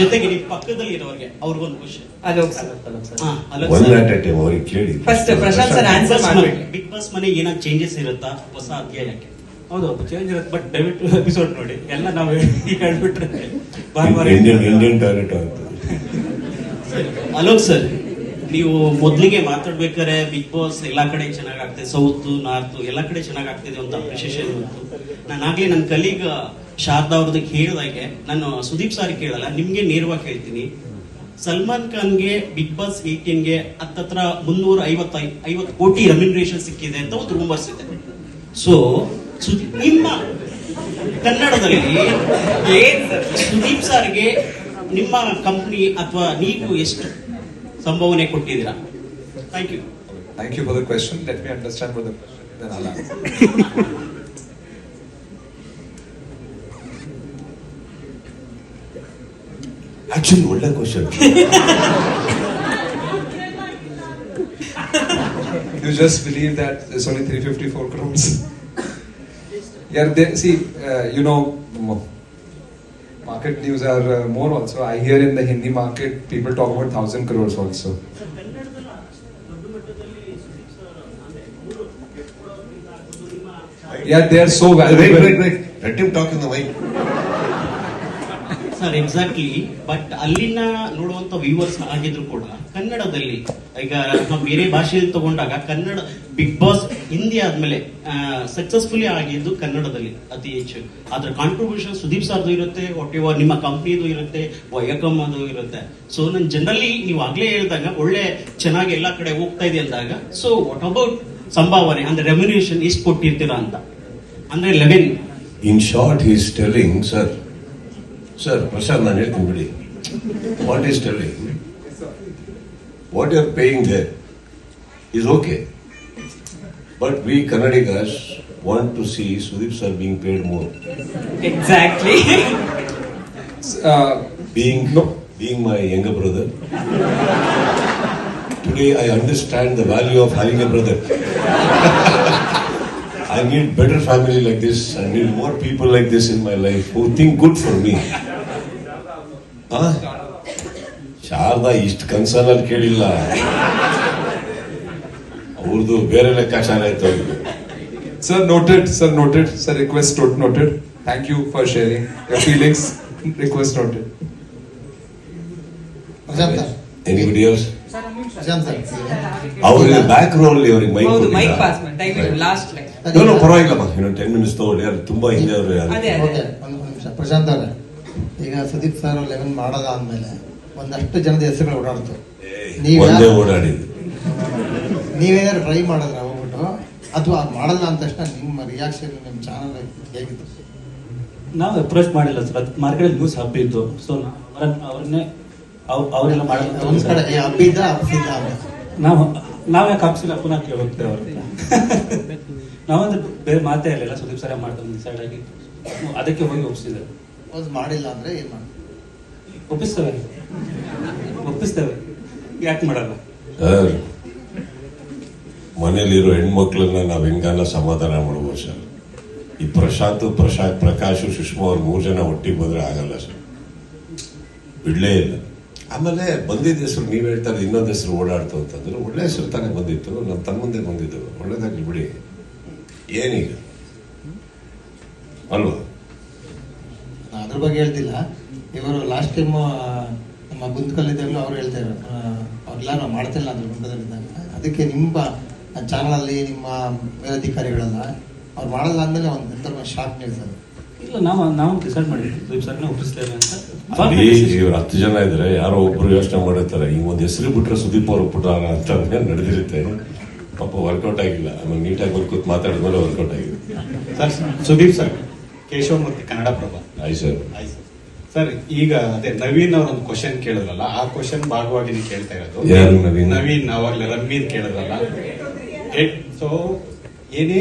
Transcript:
ಜೊತೆಗೆ ನಿಮ್ಮ ಪಕ್ಕದಲ್ಲಿ ಇರೋರಿಗೆ ಅವ್ರಿಗೊಂದು ಖುಷಿ ಅಲೋಕ್ ಸರ್. ಅಲೋಕ್ ಸರ್. ಎ ಟೈಮ್ ಅವ್ರಿಗೆ ಕೇಳಿ. First ಪ್ರಶಾಂತ್ sir answer ಮಾಡ್ಬಿಡಿ. ಬಿಗ್ ಬಾಸ್ ಮನೆ ಏನಾದ್ರು ಚೇಂಜಸ್ ಇರುತ್ತಾ? ಹೊಸ ಅಧ್ಯಾಯಕ್ಕೆ? ಹೌದು ಚೇಂಜ್ ಇರುತ್ತೆ ಬಟ್ ದಯವಿಟ್ಟು ಎಪಿಸೋಡ್ ನೋಡಿ. ಎಲ್ಲ ನಾವು ಈಗ ಹೇಳ್ಬಿಟ್ರೆ ಬಾರಿ ಇಂಡಿಯನ್ ಇಂಡಿಯನ್ ಟಾಯ್ಲೆಟ್ ಆಗುತ್ತೆ ಅಲೋಕ್ ಸರ್ ನೀವು ಮೊದಲಿಗೆ ಮಾತಾಡ್ಬೇಕಾದ್ರೆ ಬಿಗ್ ಬಾಸ್ ಎಲ್ಲ ಕಡೆ ಚೆನ್ನಾಗಿ ಆಗ್ತದೆ ಸೌತ್ ನಾರ್ತ್ ಎಲ್ಲ ಕಡೆ ಚೆನ್ನಾಗಿ ಆಗ್ತಿದೆ ಅಂತ ಅಪ್ರಿಶಿಯೇಷನ್ ನಾನು ಆಗಲಿ ನನ್ನ ಕಲೀಗ್ ಶಾರದಾ ಅವ್ರದ್ದು ಹೇಳಿದಾಗೆ ನಾನು ಸುದೀಪ್ ಸಾರಿ ಕೇಳಲ್ಲ ನಿಮ್ಗೆ ನೇರವಾಗಿ ಹೇಳ್ತೀನಿ. ಸಲ್ಮಾನ್ ಖಾನ್ಗೆ ಬಿಗ್ ಬಾಸ್ ಏಟೀನ್ಗೆ ಹತ್ತತ್ರ ಮುನ್ನೂರ ಐವತ್ತ ಐವತ್ತು ಕೋಟಿ ರೆಮ್ಯುನರೇಷನ್ ಸಿಕ್ಕಿದೆ ಅಂತ ಒಂದು ರೂಮರ್ಸ್ ಇದೆ. ಸೊ ನಿಮ್ಮ ಕನ್ನಡದಲ್ಲಿ ಸುದೀಪ್ ಸರ್ಗೆ ನಿಮ್ಮ ಕಂಪ್ನಿ ಅಥವಾ ನೀವು ಎಷ್ಟು ಸಂಭಾವನೆ ಕೊಟ್ಟಿದ್ದೀರಾ thank you Thank you for the question. Let me understand what the question is, then I'll answer. Actually ಒಳ್ಳೆ question You just believe that there's only 354 crores. yeah, they, see, uh, you know, m- market news are uh, more also. I hear in the Hindi market people talk about 1000 crores also. Yeah, they are so Wait, valuable. wait, wait. Let him talk in the mic. Sir exactly but ಅಲ್ಲಿನ ನೋಡುವಂತ viewers ಆಗಿದ್ರು ಕೂಡ ಕನ್ನಡದಲ್ಲಿ ಈಗ ನಾವು ಬೇರೆ ಭಾಷೆಯಲ್ಲಿ ತಗೊಂಡಾಗ ಕನ್ನಡ ಬಿಗ್ ಬಾಸ್ ಹಿಂದಿ ಆದ್ಮೇಲೆ ಸಕ್ಸಸ್ಫುಲಿ ಆಗಿದ್ದು ಕನ್ನಡದಲ್ಲಿ ಅತಿ ಹೆಚ್ಚು. ಅದ್ರ ಕಾಂಟ್ರಿಬ್ಯೂಷನ್ ಸುದೀಪ್ ಸರ್ದು ಇರುತ್ತೆ ವಾಟ್ ನಿಮ್ಮ ಕಂಪ್ನಿದು ಇರುತ್ತೆ ವಯಕಮ್ ಅದು ಇರುತ್ತೆ. ಸೊ ನನ್ ಜನರಲಿ ನೀವು ಆಗ್ಲೇ ಹೇಳಿದಾಗ ಒಳ್ಳೆ ಚೆನ್ನಾಗಿ ಎಲ್ಲಾ ಕಡೆ ಹೋಗ್ತಾ ಇದೆ ಅಂದಾಗ ಸೊ ವಾಟ್ ಅಬೌಟ್ ಸಂಭಾವನೆ ಅಂದ್ರೆ ರೆಮ್ಯುನೇಷನ್ ಎಷ್ಟು ಕೊಟ್ಟಿರ್ತೀರಾ ಅಂತ? ಅಂದ್ರೆ eleven in short he telling telling, sir, sir, Prashant, ನಾನು ಹೇಳ್ತೀನಿ ಬಿಡಿ what is telling what you are paying there is okay but we Kannadigas want to see Sudeep sir being paid more exactly Uh, being No. being my younger brother. Today I understand the value of having a brother. I need better family like this. I need more people like this in my life who think good for me. Sharada ಇಷ್ಟು ಕನ್ಸರ್ನಲ್ಲಿ ಕೇಳಿಲ್ಲ. ಅವ್ರದ್ದು ಬೇರೆ ಲೆಕ್ಕಾಚಾರ ಆಯ್ತು ಅವ್ರಿಗೆ sir noted sir noted sir request noted thank you for sharing sharing. Your request noted anybody else ಅವ್ರಿಗೆ back row ಅವ್ರಿಗೆ ಮೈಕ್ ಹೌದು ಮೈಕ್ ಪಾಸ್ ಮಾಡಿ. ಲಾಸ್ಟ್ ಲೈಕ್ ನೋ ನೋ ಪರವಾಗಿಲ್ಲಮ್ಮ ಇನ್ನೊಂದು ಟೆನ್ ಮಿನಿಟ್ಸ್ ತಗೊಳ್ಳಿ. ಯಾರು ತುಂಬಾ ಹಿಂದೆ ಅವರು ಯಾರು ಅದೇ ಓಕೆ ಒಂದು ನಿಮಿಷ. ಪ್ರಶಾಂತ್ ಅವರೇ ಈಗ ಸುದೀಪ್ ಸರ್ ಲೆವೆನ್ ಮಾಡೋದ ಆದ್ಮೇಲೆ ಒಂದಷ್ಟು ಜನದ ಹೆಸರುಗಳು ಓಡಾಡ್ತು. ನೀವೇನಾದ್ರು ಟ್ರೈ ಮಾಡಿದ್ರೆ ಹೋಗ್ಬಿಟ್ಟು ಅಥವಾ ಮಾಡಲ್ಲ ಅಂದ ತಕ್ಷಣ ನಿಮ್ಮ ರಿಯಾಕ್ಷನ್ ನಿಮ್ಮ ಚಾನಲ್ ಹೇಗಿತ್ತು? ನಾವು ಅಪ್ರೋಚ್ ಮಾಡಿಲ್ಲ ಸರ್ ಅದು ಮಾರ್ಕೆಟಲ್ಲಿ ನ್ಯೂಸ್ ಹಬ್ಬಿದ್ದು ಸೊ ಅವ್ರನ್ನೇ ಅವ್ರು ಅವರೆಲ್ಲ ಮಾಡಲ್ಲ ಒಂದು ಕಡೆ ಏ, ಹಬ್ಬಿದ್ದ ಹಬ್ಬಿದ್ದ ನಾವು ನಾವು ನಾವ್ ಯಾಕೆ ಹಾಕ್ಸಿಲ್ಲ ಪುನಃ ಕೇಳೋಗ್ತೇವೆ ಅವ್ರ ನಾವಂದ್ರೆ ಬೇರೆ ಮಾತೇ ಇರಲಿಲ್ಲ ಸುದೀಪ್ ಸರ ಮಾಡ್ತಾರೆ ಡಿಸೈಡ್ ಆಗಿ. ಅದಕ್ಕೆ ಹೋಗಿ ಒಪ್ಪಿಸಿದ್ದೇವೆ ಸಪೋಸ್ ಮಾಡಿಲ್ಲ ಅಂದ್ರೆ ಏನ್ ಮಾಡಿ ಒಪ್ಪಿಸ್ತೇವೆ. ಒಪ್ಪಿಸ್ತೇವೆ. ಯಾಕೆ ಮಾಡಲ್ಲ? ಸರ್ ಮನೇಲಿರೋ ಹೆಣ್ಮಕ್ಳನ್ನ ನಾವ್ ಹೆಂಗಾನ ಸಮಾಧಾನ ಮಾಡ್ಬೋದು ಸರ್? ಈ ಪ್ರಶಾಂತ್ ಪ್ರಶಾಂತ್ ಪ್ರಕಾಶ್ ಸುಷ್ಮಾ ಅವ್ರು ಮೂರು ಜನ ಒಟ್ಟಿಗೆ ಬಂದ್ರೆ ಆಗಲ್ಲ ಸರ್. ಬಿಡ್ಲೇ ಇಲ್ಲ. ಆಮೇಲೆ ಬಂದಿದ್ದ ಹೆಸರು ನೀವ್ ಹೇಳ್ತಾರೆ ಇನ್ನೊಂದು ಹೆಸರು ಓಡಾಡ್ತು ಅಂತಂದ್ರೆ ಒಳ್ಳೆ ಹೆಸರು ತಾನೇ ಬಂದಿತ್ತು. ನಮ್ಮ ತಮ್ಮಂದೇ ಬಂದಿದ್ದು. ಒಳ್ಳೇದಾಗ್ಲಿ ಬಿಡಿ. ಏನೀಗ ಅಲ್ವಾ? ಬಗ್ಗೆ ಹೇಳ್ತಿಲ್ಲ. ಇವರು ಲಾಸ್ಟ್ ಟೈಮ್ ನಮ್ಮ ಗುಂತ್ಕಲ್ಲಿದ್ದಾಗಲೂ ಅವ್ರು ಹೇಳ್ತಾ ಇದ್ರು ಅವ್ರೆಲ್ಲ ನಾವು ಮಾಡ್ತಿಲ್ಲ ಅಂದ್ರೆ ಗುಂತದಲ್ಲಿದ್ದಾಗ ಅದಕ್ಕೆ ನಿಮ್ಮ ಚಾನಲ್ ಅಲ್ಲಿ ನಿಮ್ಮ ಮೇಲಧಿಕಾರಿಗಳೆಲ್ಲ ಅವ್ರು ಮಾಡಲ್ಲ ಅಂದ್ಮೇಲೆ ಒಂದು ಎಂತ ಶಾಕ್ ನೀಡ್ತಾರೆ ಇಲ್ಲ ನಾವು ನಾವು ಡಿಸೈಡ್ ಮಾಡಿದ್ವಿ ಸುದೀಪ್ ಸರ್ನ ಒಪ್ಪಿಸ್ತೇವೆ ಅಂತ. ಅಲ್ಲಿ ಇವ್ರು ಹತ್ತು ಜನ ಇದ್ರೆ ಯಾರೋ ಒಬ್ರು ಯೋಚನೆ ಮಾಡಿರ್ತಾರೆ ಈ ಒಂದು ಹೆಸರು ಬಿಟ್ರೆ ಸುದೀಪ್ ಅವ್ರು ಬಿಟ್ಟಾರ ಅಂತ ನಡೆದಿರುತ್ತೆ. ಪಾಪ ವರ್ಕೌಟ್ ಆಗಿಲ್ಲ. ಆಮೇಲೆ ನೀಟಾಗಿ ಬರ್ಕೂತ್ ಮಾತಾಡಿದ್ಮೇಲೆ ವರ್ಕೌಟ್ ಆಗಿದೆ ಸರ್ ಸುದೀಪ್ ಸರ್. ಕೇಶವಮೂರ್ತಿ ಕನ್ನಡ ಪ್ರಭಾ ಆಯ್ತು ಸರ್ ಸರ್. ಸರ್ ಈಗ ಅದೇ ನವೀನ್ ಅವ್ರ ಒಂದು ಕ್ವಶನ್ ಕೇಳಿದ್ರಲ್ಲ ಆ ಕ್ವಶನ್ ಭಾಗವಾಗಿ ನೀವು ಕೇಳ್ತಾ ಇರೋದು ನವೀನ್? ಅವಾಗಲೇ ರಮೀನ್ ಕೇಳಿದ್ರಲ್ಲ ಸೊ ಏನೇ